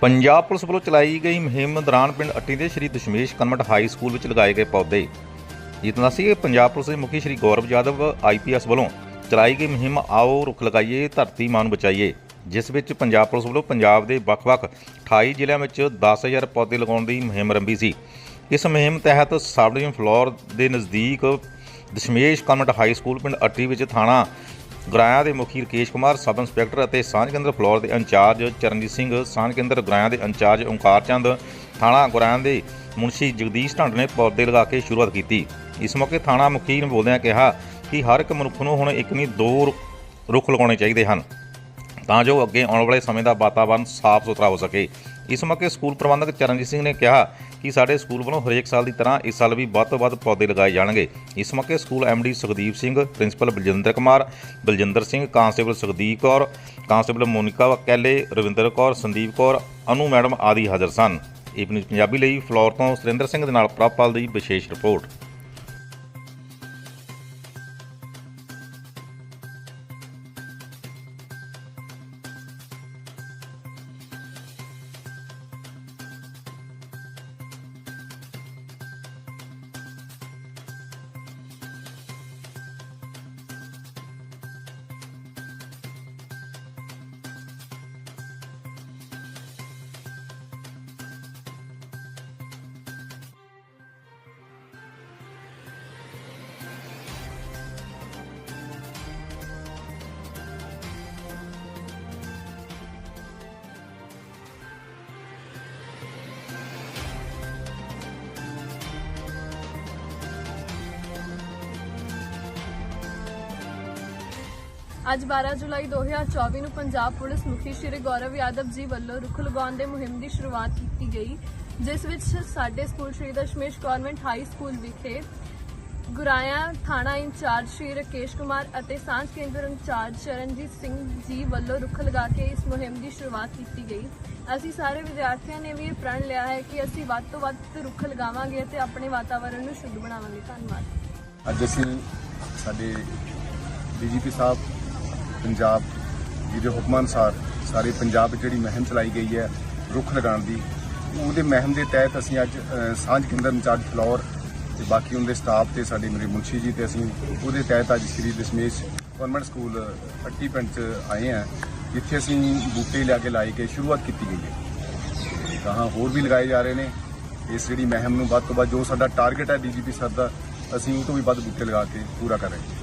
Punjab police ਵੱਲੋਂ ਚਲਾਈ ਗਈ ਮੁਹਿੰਮ ਦੌਰਾਨ ਪਿੰਡ ਅੱਟੀ ਦੇ Shri Dashmesh convent high school ਵਿੱਚ ਲਗਾਏ ਗਏ ਪੌਦੇ। ਜਿਤਨਾ ਸੀ ਕਿ ਪੰਜਾਬ ਪੁਲਿਸ ਦੇ ਮੁਖੀ ਸ਼੍ਰੀ ਗੌਰਵ ਯਾਦਵ ਆਈਪੀਐਸ ਵੱਲੋਂ ਚਲਾਈ ਗਈ ਮੁਹਿੰਮ, ਆਓ ਰੁੱਖ ਲਗਾਈਏ, ਧਰਤੀ ਮਾਂ ਨੂੰ ਬਚਾਈਏ, ਜਿਸ ਵਿੱਚ ਪੰਜਾਬ ਪੁਲਿਸ ਵੱਲੋਂ ਪੰਜਾਬ ਦੇ ਵੱਖ-ਵੱਖ 28 ਜ਼ਿਲ੍ਹਿਆਂ ਵਿੱਚ 10000 ਪੌਦੇ ਲਗਾਉਣ ਦੀ ਮੁਹਿੰਮ ਰੰਭੀ ਸੀ। ਇਸ ਮੁਹਿੰਮ ਤਹਿਤ ਸਬ ਡਿਵੀਜ਼ਨ ਫਲੋਰ ਦੇ ਨਜ਼ਦੀਕ ਦਸ਼ਮੇਸ਼ ਕਨਵੈਂਟ ਹਾਈ ਸਕੂਲ, ਪਿੰਡ ਅੱਟੀ ਵਿੱਚ ਥਾਣਾ ਗਰਾਇਆ ਦੇ ਮੁਖੀ ਰਕੇਸ਼ ਕੁਮਾਰ, ਸਬ ਇੰਸਪੈਕਟਰ ਅਤੇ ਸਾਂਝ ਕੇਂਦਰ ਫਲੋਰ ਦੇ ਇੰਚਾਰਜ ਚਰਨਜੀਤ ਸਿੰਘ, ਸਾਂਝ ਕੇਂਦਰ ਗੁਰਾਇਆ ਦੇ ਇੰਚਾਰਜ ਓਂਕਾਰ ਚੰਦ, ਥਾਣਾ ਗੁਰਾਇਆ ਦੇ ਮੁਨਸ਼ੀ ਜਗਦੀਸ਼ ਢੰਡ ਨੇ ਪੌਦੇ ਲਗਾ ਕੇ ਸ਼ੁਰੂਆਤ ਕੀਤੀ। ਇਸ ਮੌਕੇ ਥਾਣਾ ਮੁਖੀ ਨੇ ਬੋਲਦਿਆਂ ਕਿਹਾ ਕਿ ਹਰ ਇੱਕ ਮਨੁੱਖ ਨੂੰ ਹੁਣ ਇੱਕ ਨਹੀਂ, ਦੋ ਰੁ- ਰੁੱਖ ਲਗਾਉਣੇ ਚਾਹੀਦੇ ਹਨ। ਤਾਂ ਜੋ ਅੱਗੇ ਆਉਣ ਵਾਲੇ ਸਮੇਂ ਦਾ ਵਾਤਾਵਰਣ ਸਾਫ਼ ਸੁਥਰਾ ਹੋ ਸਕੇ। ਇਸ ਮੌਕੇ ਸਕੂਲ ਪ੍ਰਬੰਧਕ ਚਰਨਜੀਤ ਸਿੰਘ ਨੇ ਕਿਹਾ ਕਿ ਸਾਡੇ ਸਕੂਲ ਵੱਲੋਂ ਹਰੇਕ ਸਾਲ ਦੀ ਤਰ੍ਹਾਂ ਇਸ ਸਾਲ ਵੀ ਵੱਧ ਤੋਂ ਵੱਧ ਪੌਦੇ ਲਗਾਏ ਜਾਣਗੇ। ਇਸ ਮੌਕੇ school MD Sukhdeep Singh, principal Baljinder Kumar, Baljinder Singh, constable Sukhdeep Kaur, constable Monika Kaile Ravinder Kaur, Sandeep Kaur, Anu madam ਆਦਿ ਹਾਜ਼ਰ ਸਨ। ਏਪੀ ਨਿਊਜ਼ ਪੰਜਾਬੀ ਲਈ ਫਲੋਰ ਤੋਂ ਸੁਰਿੰਦਰ ਸਿੰਘ ਦੇ ਨਾਲ ਪ੍ਰਭਪਾਲ ਦੀ ਵਿਸ਼ੇਸ਼ ਰਿਪੋਰਟ। ਅੱਜ 12 ਜੁਲਾਈ 2024 ਨੂੰ ਪੰਜਾਬ ਪੁਲਿਸ ਮੁਖੀ ਸ਼੍ਰੀ ਗੌਰਵ ਯਾਦਵ ਜੀ ਵੱਲੋਂ ਰੁੱਖ ਲਗਾਉਣ ਦੇ ਮੁਹਿੰਮ ਦੀ ਸ਼ੁਰੂਆਤ ਕੀਤੀ ਗਈ, ਜਿਸ ਵਿੱਚ ਸਾਡੇ school Shri Dashmesh government high school ਵਿਖੇ ਗੁਰਾਇਆ ਥਾਣਾ ਇੰਚਾਰਜ ਸ਼੍ਰੀ ਰਕੇਸ਼ ਕੁਮਾਰ ਅਤੇ ਸਾਂਝ ਕੇਂਦਰ ਇੰਚਾਰਜ ਚਰਨਜੀਤ ਸਿੰਘ ਜੀ ਵੱਲੋਂ ਰੁੱਖ ਲਗਾ ਕੇ ਇਸ ਮੁਹਿੰਮ ਦੀ ਸ਼ੁਰੂਆਤ ਕੀਤੀ ਗਈ। ਅਸੀਂ ਸਾਰੇ ਵਿਦਿਆਰਥੀਆਂ ਨੇ ਵੀ ਇਹ ਪ੍ਰਣ ਲਿਆ ਹੈ ਕਿ ਅਸੀਂ ਵੱਧ ਤੋਂ ਵੱਧ ਰੁੱਖ ਲਗਾਵਾਂਗੇ ਤੇ ਆਪਣੇ ਵਾਤਾਵਰਣ ਨੂੰ ਸ਼ੁੱਧ ਬਣਾਵਾਂਗੇ। ਧੰਨਵਾਦ। ਅੱਜ ਅਸੀਂ ਸਾਡੇ ਡੀਜੀਪੀ ਸਾਹਿਬ ਪੰਜਾਬ ਜੀ ਦੇ ਹੁਕਮਾਂ ਅਨੁਸਾਰ ਸਾਰੇ ਪੰਜਾਬ ਵਿੱਚ ਜਿਹੜੀ ਮੁਹਿੰਮ ਚਲਾਈ ਗਈ ਹੈ ਰੁੱਖ ਲਗਾਉਣ ਦੀ, ਉਹਦੇ ਮਹਿਮ ਦੇ ਤਹਿਤ ਅਸੀਂ ਅੱਜ ਸਾਂਝ ਕੇਂਦਰ ਇੰਚਾਰਜ ਫਲੋਰ ਤੇ ਬਾਕੀ ਉਹਦੇ ਸਟਾਫ ਤੇ ਸਾਡੇ ਮੇਰੇ ਮੁਨਸ਼ੀ ਜੀ ਤੇ ਅਸੀਂ ਉਹਦੇ ਤਹਿਤ ਅੱਜ ਸ੍ਰੀ ਦਸ਼ਮੇਸ਼ ਗਵਰਨਮੈਂਟ ਸਕੂਲ ਪੱਟੀ ਪਿੰਡ ਚ ਆਏ ਹਾਂ, ਜਿੱਥੇ ਅਸੀਂ ਬੂਟੇ ਲਿਆ ਕੇ ਲਾਏ ਕੇ ਸ਼ੁਰੂਆਤ ਕੀਤੀ ਗਈ ਹੈ। ਗਾਹਾਂ ਹੋਰ ਵੀ ਲਗਾਏ ਜਾ ਰਹੇ ਨੇ, ਇਸ ਜਿਹੜੀ ਮਹਿਮ ਨੂੰ ਵੱਧ ਤੋਂ ਵੱਧ ਜੋ ਸਾਡਾ ਟਾਰਗੇਟ ਹੈ ਡੀਜੀਪੀ ਸਰ ਦਾ, ਅਸੀਂ ਉਹ ਤੋਂ ਵੀ ਵੱਧ ਬੂਟੇ ਲਗਾ ਕੇ ਪੂਰਾ ਕਰ ਰਹੇ ਹਾਂ